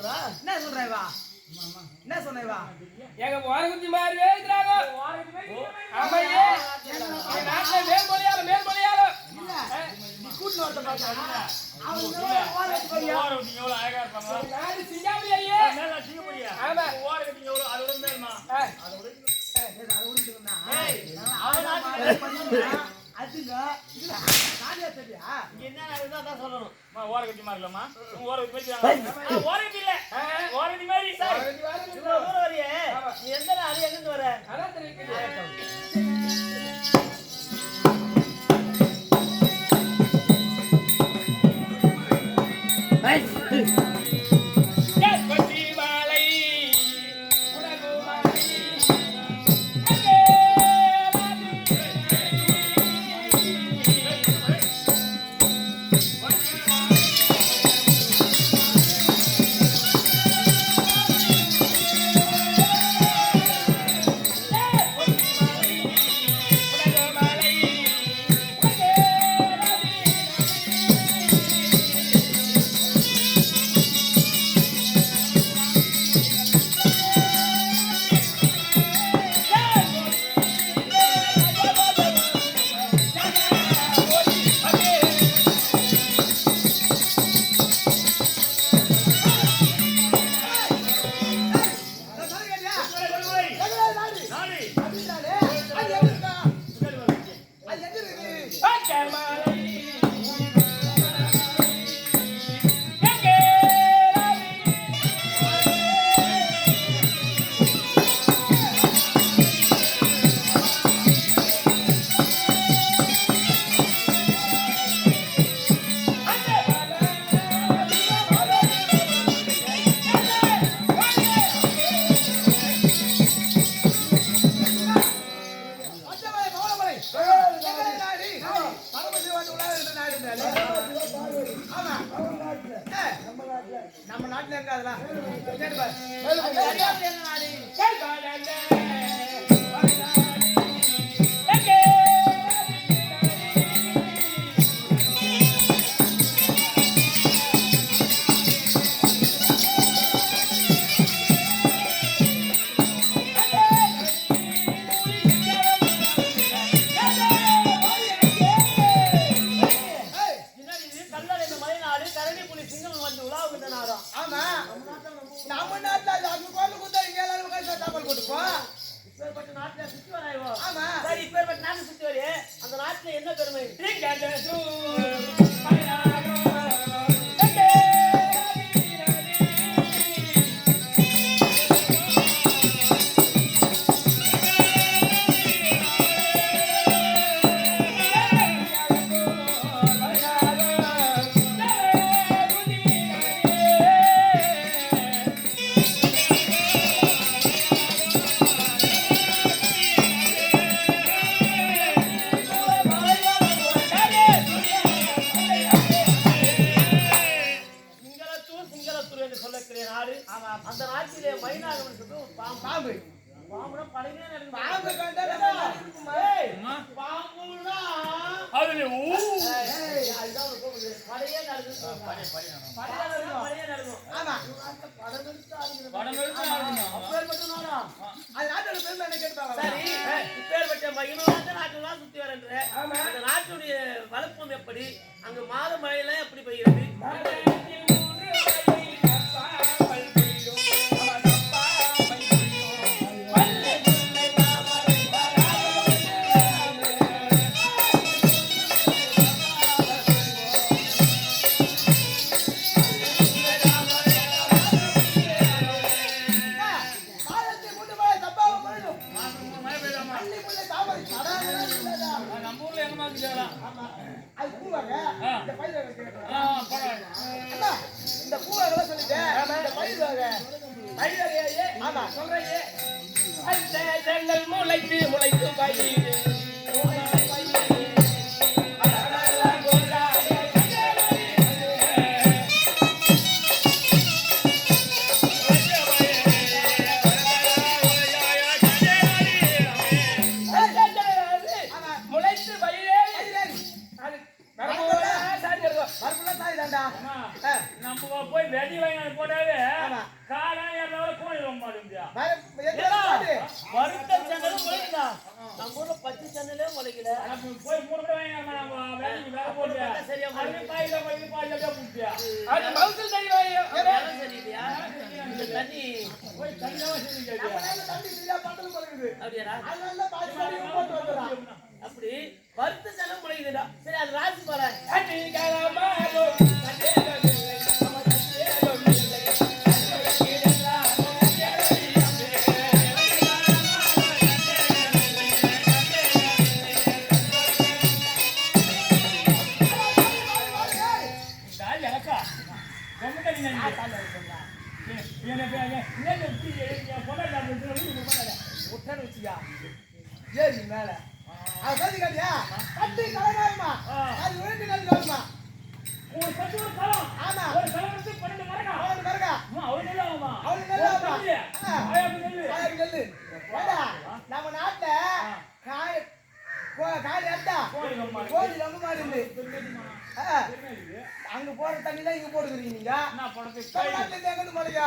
சொன்னாய்வா என்ன சொன்னாய்வா எங்க ஓரகுத்தி மாதிரி இருக்கிறாங்க ஆமையே எங்க நாட்டுல நீ வரத அவன் எவ்வளவு அழகா இருப்பாங்க நாடு சிங்காமணி ஐயே மேல சிங்கப்படியா ஆமா. ஓர விட்டீங்க எவ்வளவு அதோட மேல்மா ஆ, அதுங்க நானே தெரியா? இங்க என்ன நடக்குதோ அதான் சொல்லணும். அம்மா, ஓர கட்டி மாறலாமா? உங்க ஓர கட்டி மாதிரி ஓர கட்டி இல்ல. ஓர கட்டி மாதிரி ஓரகுத்தி அந்த நாட்டுல சிங்களத்தூர் என்று சொல்லக்கூடிய நாடு அந்த நாட்டிலே என்று ஒரு பாம்பு. பாம்பு. பாம்புனா பாம்பு அதுல. படையே நடக்கும். படையே நடக்கும். ஆமா. படம் எடுத்து படம் எடுத்து அது நாட்டோட பெருமை என்ன கேட்டுப்பாங்க? சரி. இப்பேற்பட்ட மகிழ்வாக நாட்டெல்லாம் சுத்தி வரன்ற அந்த நாட்டுடைய வளர்ப்பம் எப்படி? அங்க மாத மழையெல்லாம் எப்படி பெய்கிறது? அப்படி வருத்த செலவு முடியுதுடா சரி அது ராசி போறேன் ஏறி மேல. அது சொல்லி காட்டியா கட்டி கலகாயமா அது உழைந்து கலகாயமா ஒரு பத்து ஒரு ஆமா. ஒரு கலவரத்துக்கு பன்னெண்டு மரகா பன்னெண்டு மரகா அவரு நெல் ஆகுமா? அவரு நெல் நம்ம நாட்டை காய காலி அட்டா கோழி ரொம்ப மாதிரி இருந்து அங்க போற தண்ணி தான் இங்க போட்டுக்கிறீங்க நீங்க. தமிழ்நாட்டுல எங்க மழையா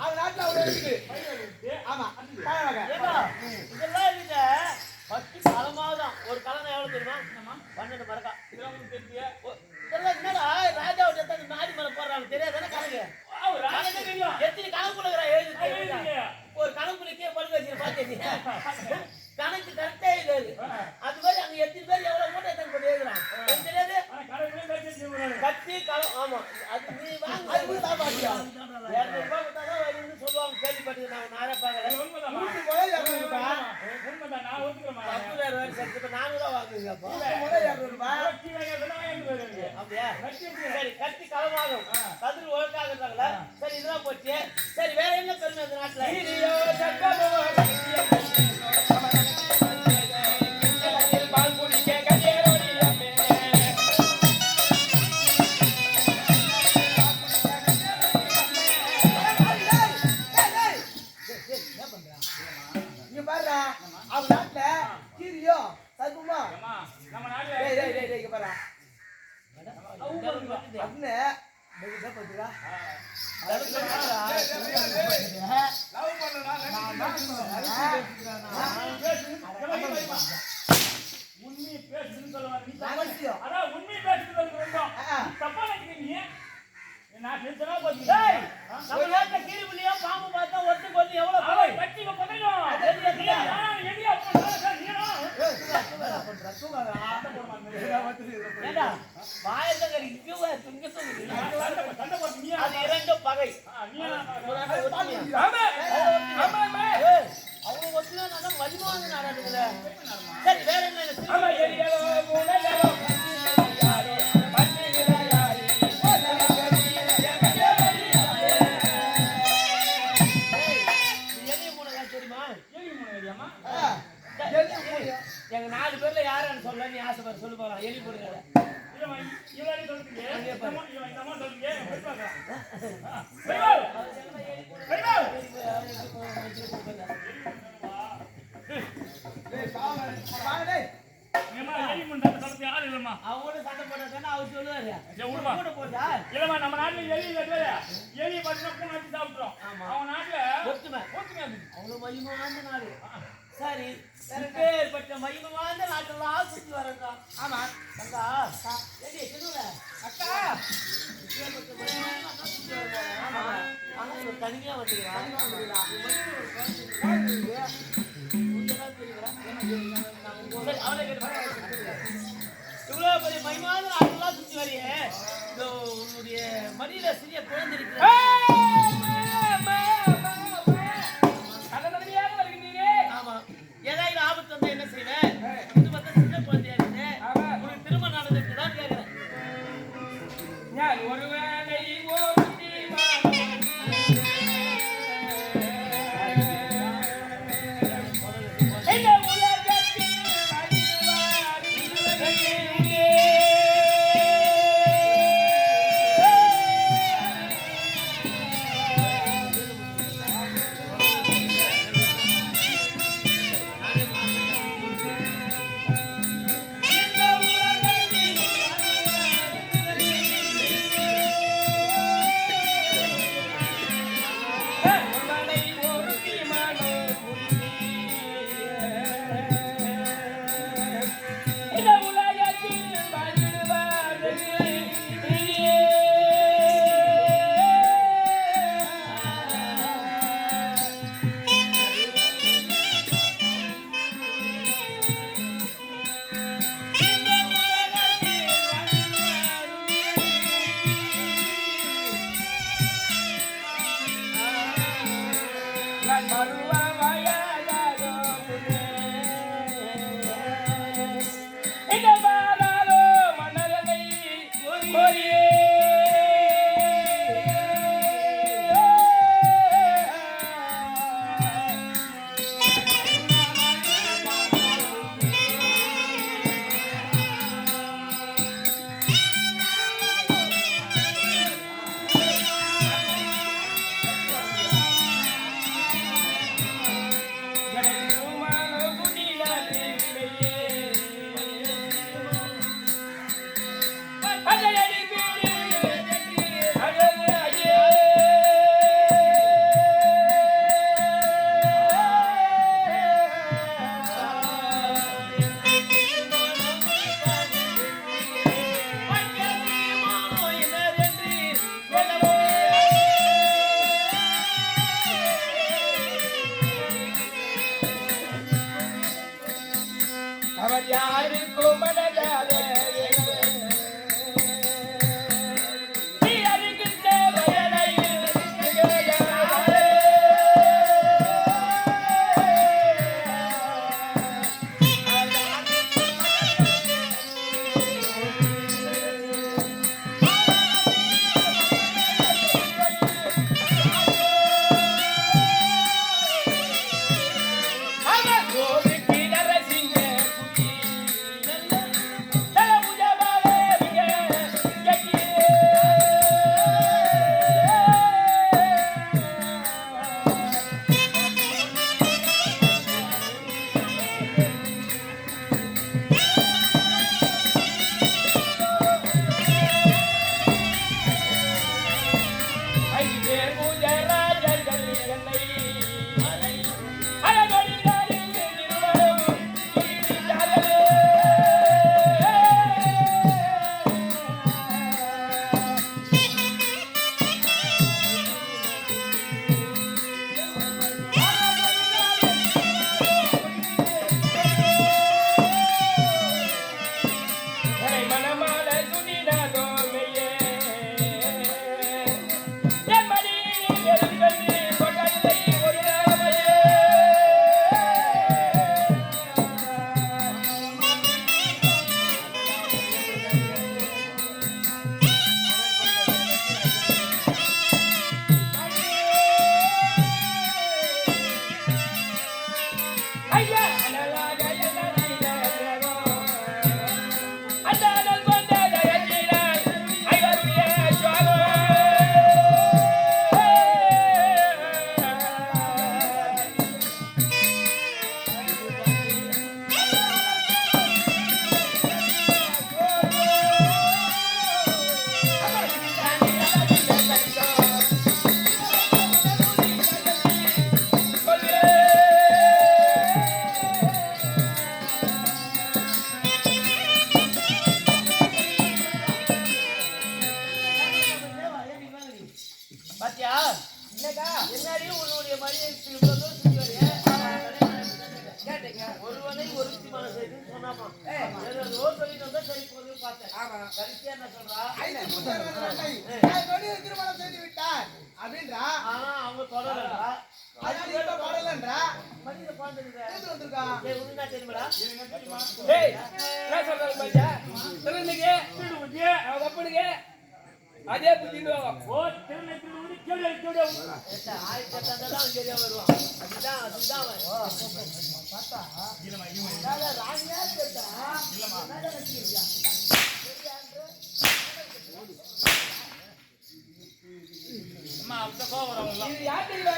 அது நாட்டுல அவ்வளவு இருக்குது. ஆமா. பழ வகை இதெல்லாம் இருக்கு பத்து ஒரு கலனை எவ்வளவு தெரியுமா? பன்னெண்டு மரக்கா இதெல்லாம் தெரியல போச்சு சரி வேற என்ன பெருமை இந்த நாட்டுல? நிறுத்தினா பாத்தீங்களா அவ்வளோ மகிமை வாழ்ந்த நாடு. சரி பேர்பட்ட மகிமை வாழ்ந்த நாட்டெல்லாம் சுற்றி வரட்டா ஆமா அக்கா ஏடி சொல்லுங்க அக்கா பேர்பட்ட சுற்றி வரட்டா ஆமா தனியாக வந்துடுவா அவளை கேட்டு இவ்வளோ பெரிய மகிமான நாட்டெல்லாம் சுற்றி வரையே. இதோ உன்னுடைய மடியில் சிறிய குழந்தை Maruwa. என்ன சொல்றா? இருக்கிற மனம் செய்து அவங்க தொடரா அப்பனுக்கு அதே புத்தின்னு ஓ திருநெல் திருநெல் கேடு கேடு எட்ட ஆய் கேடு வருவான். அதுதான் அதுதான் பார்த்தா? இல்லமா இவன். ராஜா இது யார் தெரியுமா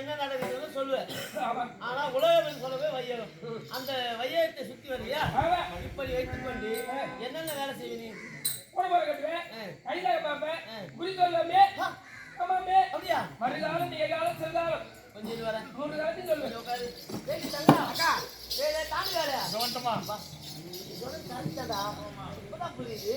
என்ன நடக்குதுன்னு சொல்லுவேன். ஆனா உலகம் சொல்லவே வையம் அந்த வையத்தை சுத்தி வரையா இப்படி வைத்துக் கொண்டு என்னென்ன வேலை செய்வீங்க உடம்பு கட்டுவேன். கைதாக பார்ப்பேன். குறி சொல்லாமே ஆமாமே. அப்படியா? மறுகாலம் நிகழ்காலம் செல்காலம் கொஞ்சம் வரேன். மூணு காலத்தையும் சொல்லுவேன் உட்காரு. சரி தங்கா அக்கா வேலை தாண்டி வேலை கவனமா சொன்னா தாண்டி தாண்டா இப்பதான் புரியுது.